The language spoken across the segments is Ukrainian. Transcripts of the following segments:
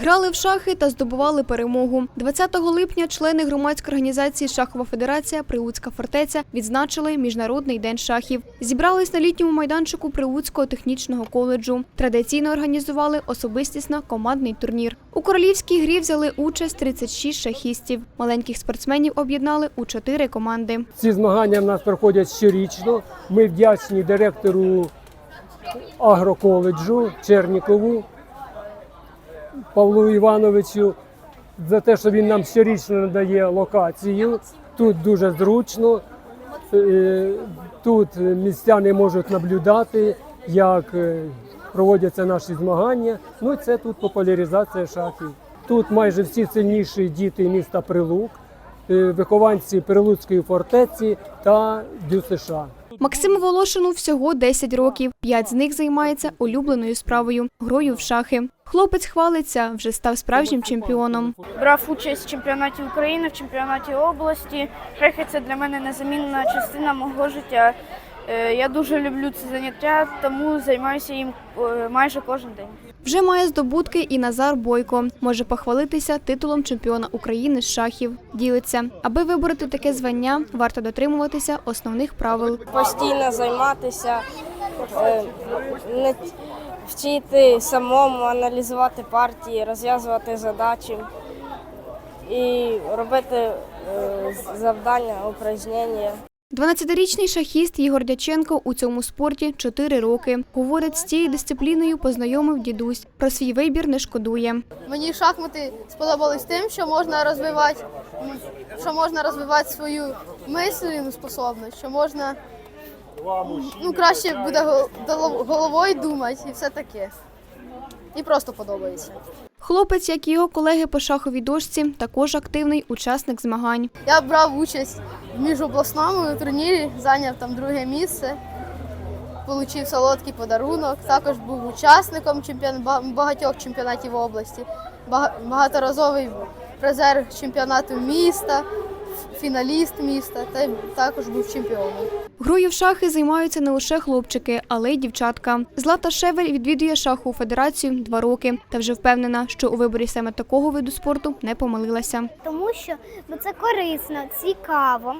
Грали в шахи та здобували перемогу. 20 липня члени громадської організації Шахова федерація Прилуцька фортеця відзначили Міжнародний день шахів. Зібрались на літньому майданчику Прилуцького технічного коледжу. Традиційно організували особистісно командний турнір. У королівській грі взяли участь 36 шахістів. Маленьких спортсменів об'єднали у чотири команди. Ці змагання в нас проходять щорічно. Ми вдячні директору агроколеджу Чернікову Павлу Івановичу за те, що він нам щорічно надає локацію. Тут дуже зручно. Е, Тут містяни можуть наблюдати, як е, проводяться наші змагання. Ну і це тут популяризація шахів. Тут майже всі сильніші діти міста Прилук, е, вихованці Прилуцької фортеці та ДЮСШ. Максиму Волошину всього 10 років. П'ять з них займається улюбленою справою грою в шахи. Хлопець хвалиться, вже став справжнім чемпіоном. Брав участь в чемпіонаті України, в чемпіонаті області. Шахи це для мене незамінна частина мого життя. Е, Я дуже люблю це заняття, тому займаюся їм е, майже кожен день. Вже має здобутки і Назар Бойко. Може похвалитися титулом чемпіона України з шахів. Ділиться, аби вибороти таке звання, варто дотримуватися основних правил. постійно займатися, е, не вчити самому, аналізувати партії, розв'язувати задачі і робити завдання, упражнення. 12-річний шахіст Ігор Дяченко у цьому спорті 4 роки. Говорить, з цією дисципліною познайомив дідусь. Про свій вибір не шкодує. Мені шахмати сподобались тим, що можна розвивати, що можна розвивати свою мислову способність, що можна ну, краще буде гол- головою думати і все таке. І просто подобається. Хлопець, як і його колеги по шаховій дошці, також активний учасник змагань. Я брав участь в міжобласному турнірі, зайняв там друге місце, отримав солодкий подарунок. Також був учасником чемпіон... багатьох чемпіонатів області, багаторазовий призер чемпіонату міста, фіналіст міста та також був чемпіоном. Грою в шахи займаються не лише хлопчики, але й дівчатка. Злата Шевель відвідує шахову федерацію два роки та вже впевнена, що у виборі саме такого виду спорту не помилилася. тому що ну, це корисно, цікаво.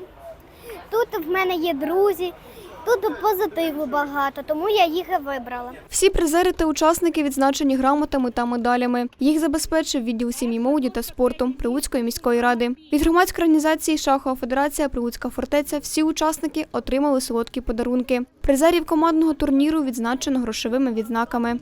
Тут в мене є друзі, тут позитиву багато, тому я їх і вибрала. Всі призери та учасники відзначені грамотами та медалями. Їх забезпечив відділ сім'ї молоді та спорту Прилуцької міської ради. Від громадської організації Шахова федерація Прилуцька фортеця всі учасники отримали солодкі подарунки. Призерів командного турніру відзначено грошовими відзнаками.